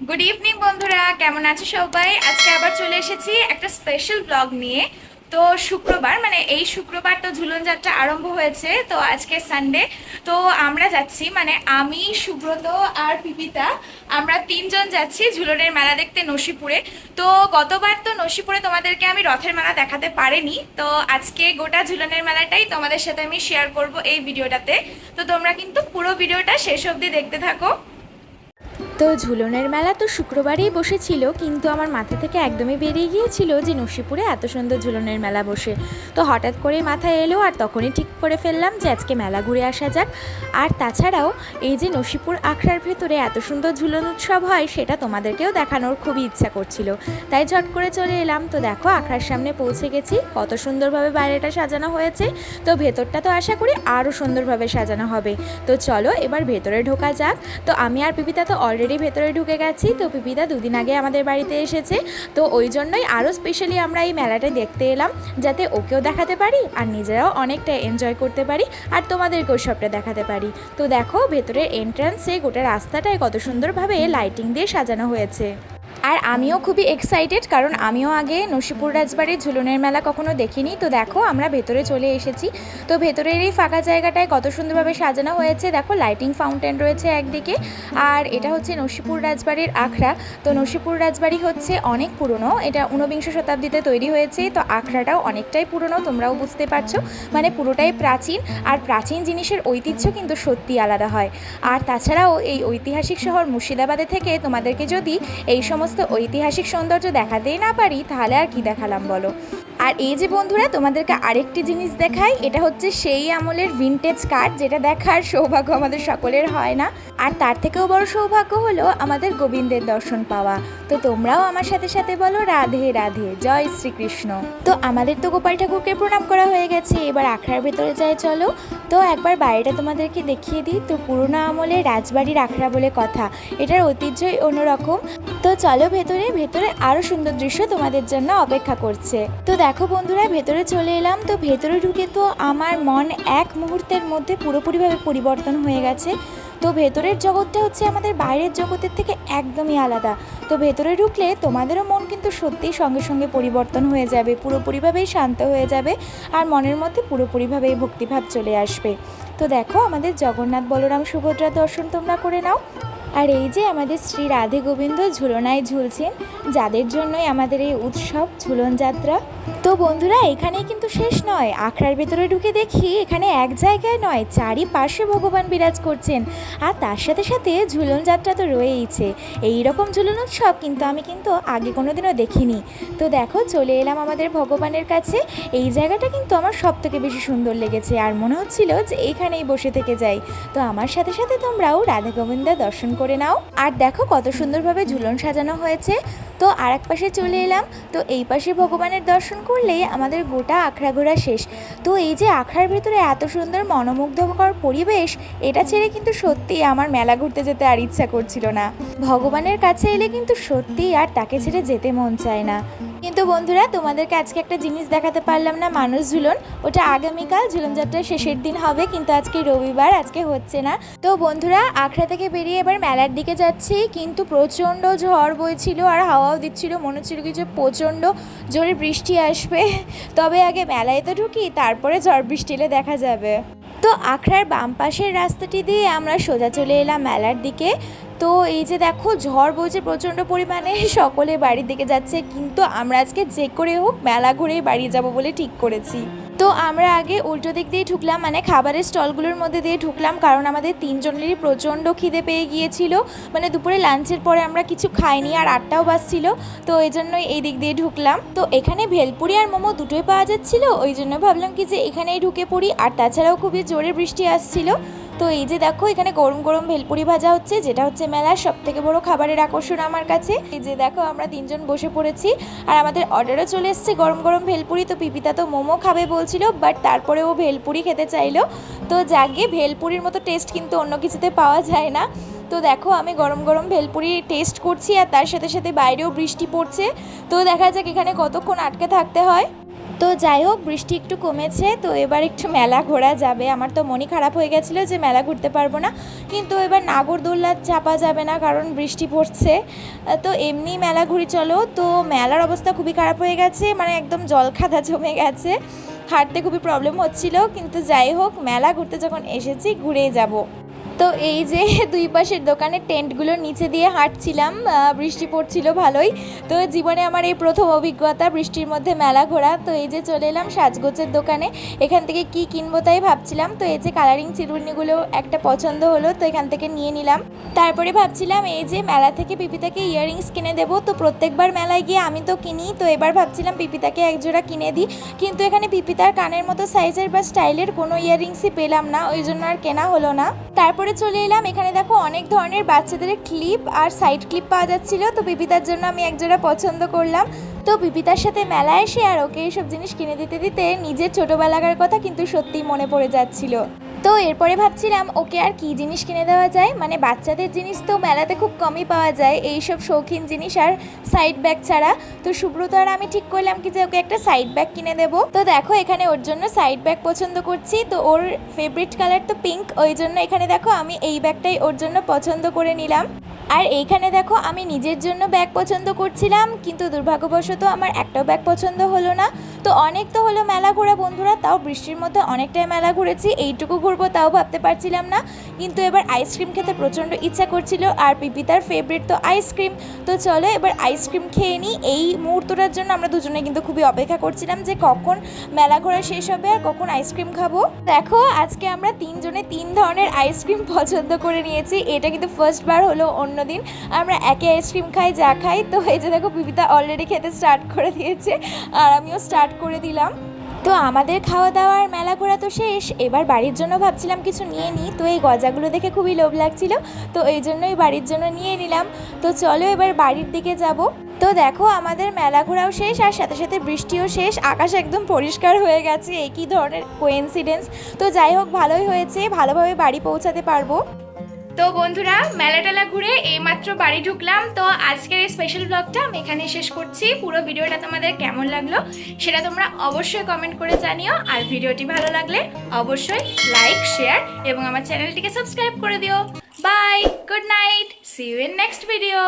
Good evening বন্ধুরা। কেমন আছো সবাই? আজকে আবার চলে এসেছি একটা স্পেশাল ব্লগ নিয়ে। তো শুক্রবার মানে এই শুক্রবার তো ঝুলন যাত্রা আরম্ভ হয়েছে, তো আজকে সানডে তো আমরা যাচ্ছি মানে আমি, সুব্রত আর পিপিতা, আমরা তিনজন যাচ্ছি ঝুলনের মেলা দেখতে নসিপুরে। তো গতবার তো নসিপুরে তোমাদেরকে আমি রথের মেলা দেখাতে পারিনি, তো আজকে গোটা ঝুলনের মেলাটাই তোমাদের সাথে আমি শেয়ার করব এই ভিডিওটাতে। তো তোমরা কিন্তু পুরো ভিডিওটা শেষ অবধি দেখতে থাকো। তো ঝুলনের মেলা তো শুক্রবারেই বসেছিল, কিন্তু আমার মাথা থেকে একদমই বেরিয়ে গিয়েছিল যে নসিপুরে এত সুন্দর ঝুলনের মেলা বসে। তো হঠাৎ করে মাথায় এলো আর তখনই ঠিক করে ফেললাম যে আজকে মেলা ঘুরে আসা যাক। আর তাছাড়াও এই যে নসিপুর আখড়ার ভেতরে এত সুন্দর ঝুলন উৎসব হয়, সেটা তোমাদেরকেও দেখানোর খুবই ইচ্ছা করছিল। তাই ঝট করে চলে এলাম। তো দেখো আখড়ার সামনে পৌঁছে গেছি। কত সুন্দরভাবে বাইরেটা সাজানো হয়েছে। তো ভেতরটা তো আশা করি আরও সুন্দরভাবে সাজানো হবে। তো চলো এবার ভেতরে ঢোকা যাক। তো আমি আর পিপিতা তো অলরেডি ভেতরে ঢুকে গেছি। তো পিপিদা দুদিন আগে আমাদের বাড়িতে এসেছে। তো ওই জন্যই আরও স্পেশালি আমরা এই মেলাটা দেখতে এলাম, যাতে ওকেও দেখাতে পারি আর নিজেরাও অনেকটা এনজয় করতে পারি আর তোমাদেরকেও সবটা দেখাতে পারি। তো দেখো, ভেতরের এন্ট্রান্সে গোটা রাস্তাটায় কত সুন্দরভাবে লাইটিং দিয়ে সাজানো হয়েছে। আর আমিও খুবই এক্সাইটেড কারণ আমিও আগে নসিপুর রাজবাড়ির ঝুলনের মেলা কখনো দেখিনি। তো দেখো, আমরা ভেতরে চলে এসেছি। তো ভেতরের এই ফাঁকা জায়গাটায় কত সুন্দরভাবে সাজানো হয়েছে। দেখো লাইটিং ফাউন্টেন রয়েছে একদিকে। আর এটা হচ্ছে নসিপুর রাজবাড়ির আখড়া। তো নসিপুর রাজবাড়ি হচ্ছে অনেক পুরনো। এটা ঊনবিংশ শতাব্দীতে তৈরি হয়েছে। তো আখড়াটাও অনেকটাই পুরনো, তোমরাও বুঝতে পারছ। মানে পুরোটাই প্রাচীন। আর প্রাচীন জিনিসের ঐতিহ্য কিন্তু সত্যি আলাদা হয়। আর তাছাড়াও এই ঐতিহাসিক শহর মুর্শিদাবাদে থেকে তোমাদেরকে যদি এই সমস্ত ঐতিহাসিক সৌন্দর্য দেখাতেই না পারি, তাহলে আর কি দেখালাম বলো? আর এই যে বন্ধুরা, তোমাদেরকে আরেকটি জিনিস দেখাই, এটা হচ্ছে সেই আমলের ভিনটেজ কার্ড যেটা দেখার সৌভাগ্য আমাদের সকলের হয় না। আর তার থেকেও বড় সৌভাগ্য হলো আমাদের গোবিন্দের দর্শন পাওয়া। তো তোমরাও আমার সাথে সাথে বলো, রাধে রাধে, জয় শ্রীকৃষ্ণ। তো আমাদের তো গোপাল ঠাকুরকে প্রণাম করা হয়ে গেছে, এবার আখড়ার ভেতরে যায় চলো। তো একবার বাড়িটা তোমাদেরকে দেখিয়ে দিই, তো পুরোনো আমলে রাজবাড়ির আখড়া বলে কথা, এটার ঐতিহ্যই অন্যরকম। তো চলো ভেতরে ভেতরে আরও সুন্দর দৃশ্য তোমাদের জন্য অপেক্ষা করছে। তো দেখো বন্ধুরা, ভেতরে চলে এলাম, তো ভেতরে ঢুকে তো আমার মন এক মুহূর্তের মধ্যে পুরোপুরিভাবে পরিবর্তন হয়ে গেছে। তো ভেতরের জগৎটা হচ্ছে আমাদের বাইরের জগতের থেকে একদমই আলাদা। তো ভেতরে ঢুকলে তোমাদেরও মন কিন্তু সত্যিই সঙ্গে সঙ্গে পরিবর্তন হয়ে যাবে, পুরোপুরিভাবেই শান্ত হয়ে যাবে আর মনের মধ্যে পুরোপুরিভাবেই ভক্তিভাব চলে আসবে। তো দেখো আমাদের জগন্নাথ বলরাম সুভদ্রা দর্শন তোমরা করে নাও। আর এই যে আমাদের শ্রী রাধে গোবিন্দ ঝুলনায় ঝুলছেন, যাদের জন্যই আমাদের এই উৎসব, ঝুলন যাত্রা। তো বন্ধুরা, এখানেই কিন্তু শেষ নয়। আখড়ার ভেতরে ঢুকে দেখি, এখানে এক জায়গায় নয়, চারিপাশে ভগবান বিরাজ করছেন। আর তার সাথে সাথে ঝুলন যাত্রা তো রয়েইছে। এই রকম ঝুলন উৎসব কিন্তু আমি কিন্তু আগে কোনো দিনও দেখিনি। তো দেখো, চলে এলাম আমাদের ভগবানের কাছে। এই জায়গাটা কিন্তু আমার সব থেকে বেশি সুন্দর লেগেছে। আর মনে হচ্ছিল যে এইখানেই বসে থেকে যাই। তো আমার সাথে সাথে তোমরাও রাধা গোবিন্দা দর্শন করে নাও। আর দেখো কত সুন্দরভাবে ঝুলন সাজানো হয়েছে। তো আর এক পাশে চলে এলাম। তো এই পাশে ভগবানের দর্শন করলেই আমাদের গোটা আখড়া ঘোরা শেষ। তো এই যে আখড়ার ভেতরে এত সুন্দর মনোমুগ্ধকর পরিবেশ, এটা ছেড়ে কিন্তু সত্যিই আমার মেলা ঘুরতে যেতে আর ইচ্ছা করছিল না। ভগবানের কাছে এলে কিন্তু সত্যিই আর তাকে ছেড়ে যেতে মন চায় না। কিন্তু বন্ধুরা, তোমাদেরকে আজকে একটা জিনিস দেখাতে পারলাম না, মানুষ ঝুলন। ওটা আগামীকাল ঝুলন যাত্রার শেষের দিন হবে, কিন্তু আজকে রবিবার, আজকে হচ্ছে না। তো বন্ধুরা, আখড়া থেকে বেরিয়ে এবার মেলার দিকে যাচ্ছি, কিন্তু প্রচণ্ড ঝড় বইছিল আর হাওয়াও দিচ্ছিল, মনে হচ্ছিল কি যে প্রচণ্ড জোরে বৃষ্টি আসবে। তবে আগে মেলায় তো ঢুকি, তারপরে ঝড় বৃষ্টি এলে দেখা যাবে। তো আখড়ার বাম পাশের রাস্তাটি দিয়ে আমরা সোজা চলে এলাম মেলার দিকে। তো এই যে দেখো, ঝড় বইছে প্রচণ্ড পরিমাণে, সকলে বাড়ির দিকে যাচ্ছে, কিন্তু আমরা আজকে যে করে হোক মেলা ঘুরেই বাড়ি যাব বলে ঠিক করেছি। তো আমরা আগে উল্টো দিক দিয়ে ঢুকলাম মানে খাবারের স্টলগুলোর মধ্যে দিয়ে ঢুকলাম, কারণ আমাদের তিনজনেরই প্রচণ্ড খিদে পেয়ে গিয়েছিল। মানে দুপুরে লাঞ্চের পরে আমরা কিছু খাইনি আর আটটাও বাজছিল, তো এই জন্যই এই দিক দিয়ে ঢুকলাম। তো এখানে ভেলপুরি আর মোমো দুটোই পাওয়া যাচ্ছিল, ওই জন্য ভাবলাম কি যে এখানেই ঢুকে পড়ি, আর তাছাড়াও খুবই জোরে বৃষ্টি আসছিল। তো এই যে দেখো, এখানে গরম গরম ভেলপুরি ভাজা হচ্ছে, যেটা হচ্ছে মেলার সব থেকে বড় খাবারের আকর্ষণ আমার কাছে। এই যে দেখো, আমরা তিনজন বসে পড়েছি, আর আমাদের অর্ডারও চলে এসেছে গরম গরম ভেলপুরি। তো পিপিতা তো মোমো খাবে বলছিল বাট তারপরে ও ভেলপুরি খেতে চাইলো। তো যাকে ভেলপুরির মতো টেস্ট কিন্তু অন্য কিছুতে পাওয়া যায় না। তো দেখো, আমি গরম গরম ভেলপুরি টেস্ট করছি, আর তার সাথে সাথে বাইরেও বৃষ্টি পড়ছে। তো দেখা যাক এখানে কতক্ষণ আটকে থাকতে হয়। তো যাই হোক, বৃষ্টি একটু কমেছে, তো এবার একটু মেলা ঘোরা যাবে। আমার তো মনই খারাপ হয়ে গেছিল যে মেলা ঘুরতে পারব না। কিন্তু এবার নাগরদোল্লা চাপা যাবে না, কারণ বৃষ্টি পড়ছে। তো এমনি মেলা ঘুরি চলো। তো মেলার অবস্থা খুবই খারাপ হয়ে গেছে মানে একদম জল খাদা জমে গেছে। হাঁটতে খুবই প্রবলেম হচ্ছিল, কিন্তু যাই হোক, মেলা ঘুরতে যখন এসেছি, ঘুরেই যাব। তো এই যে দুই পাশের দোকানে টেন্টগুলোর নিচে দিয়ে হাঁটছিলাম বৃষ্টি পড়ছিল ভালোই। তো জীবনে আমার এই প্রথম অভিজ্ঞতা বৃষ্টির মধ্যে মেলা ঘোরা। তো এই যে চলে এলাম সাজগোজের দোকানে। এখান থেকে কি কিনবো তাই ভাবছিলাম। তো এই যে কালারিং চিরুনিগুলো একটা পছন্দ হলো, তো এখান থেকে নিয়ে নিলাম। তারপরে ভাবছিলাম এই যে মেলা থেকে পিপিতাকে ইয়াররিংস কিনে দেবো। তো প্রত্যেকবার মেলায় গিয়ে আমি তো কিনি, তো এবার ভাবছিলাম পিপিতাকে একজোড়া কিনে দিই। কিন্তু এখানে পিপিতার কানের মতো সাইজের বা স্টাইলের কোনো ইয়াররিংসই পেলাম না, ওই জন্য আর কেনা হলো না। তারপরে চলে এলাম। এখানে দেখো অনেক ধরনের বাচ্চাদের ক্লিপ আর সাইড ক্লিপ পাওয়া যাচ্ছিল। তো পিপিতার জন্য আমি একজোড়া পছন্দ করলাম। তো পিপিতার সাথে মেলায় এসে আর ওকে এইসব জিনিস কিনে দিতে দিতে নিজের ছোটোবেলাকার কথা কিন্তু সত্যিই মনে পড়ে যাচ্ছিল। তো এরপরে ভাবছিলাম, ওকে আর কি জিনিস কিনে দেওয়া যায়? মানে বাচ্চাদের জিনিস তো মেলাতে খুব কমই পাওয়া যায় এই সব শৌখিন জিনিস আর সাইড ব্যাগ ছাড়া। তো সুব্রত আর আমি ঠিক করলাম কি যে ওকে একটা সাইড ব্যাগ কিনে দেব। তো দেখো, এখানে ওর জন্য সাইড ব্যাগ পছন্দ করছি। তো ওর ফেভারিট কালার তো পিঙ্ক ওই জন্য এখানে দেখো আমি এই ব্যাগটাই ওর জন্য পছন্দ করে নিলাম। আর এইখানে দেখো, আমি নিজের জন্য ব্যাগ পছন্দ করছিলাম, কিন্তু দুর্ভাগ্যবশত আমার একটাও ব্যাগ পছন্দ হলো না। তো অনেক তো হলো মেলা ঘোরা বন্ধুরা, তাও বৃষ্টির মধ্যে অনেকটাই মেলা ঘুরেছি, এইটুকু ঘুরবো তাও ভাবতে পারছিলাম না। কিন্তু এবার আইসক্রিম খেতে প্রচণ্ড ইচ্ছা করছিল, আর পিপিতার ফেভারিট তো আইসক্রিম তো চলো এবার আইসক্রিম খেয়ে নিই, এই মুহূর্তটার জন্য আমরা দুজনে কিন্তু খুবই অপেক্ষা করছিলাম যে কখন মেলা ঘোরা শেষ হবে আর কখন আইসক্রিম খাব। দেখো, আজকে আমরা তিনজনে তিন ধরনের আইসক্রিম পছন্দ করে নিয়েছি, এটা কিন্তু ফার্স্ট বার হলো অন্যদিন আমরা একে আইসক্রিম খাই, যা খাই। তো এই যে দেখো পিপিতা অলরেডি খেতে স্টার্ট করে দিয়েছে। আর আমিও স্টার্ট করে দিলাম। তো আমাদের খাওয়া দাওয়ার মেলা ঘোরা তো শেষ। এবার বাড়ির জন্য ভাবছিলাম কিছু নিয়ে নিই। তো এই গজাগুলো দেখে খুবই লোভ লাগছিল। তো এই জন্যই বাড়ির জন্য নিয়ে নিলাম। তো চলো এবার বাড়ির দিকে যাব। তো দেখো, আমাদের মেলা ঘোরাও শেষ, আর সাথে সাথে বৃষ্টিও শেষ। আকাশ একদম পরিষ্কার হয়ে গেছে। একই ধরনের কোয়েন্সিডেন্স তো যাই হোক, ভালোই হয়েছে। ভালোভাবে বাড়ি পৌঁছাতে পারব। তো বন্ধুরা মেলা টেলা ঘুরে এইমাত্র বাড়ি ঢুকলাম। তো আজকের এই স্পেশাল ব্লগটা আমি এখানে শেষ করছি। পুরো ভিডিওটা তোমাদের কেমন লাগল সেটা তোমরা অবশ্যই কমেন্ট করে জানিও। আর ভিডিওটি ভালো লাগলে অবশ্যই লাইক শেয়ার এবং আমার চ্যানেলটিকে সাবস্ক্রাইব করে দিও। Bye good night see you in next video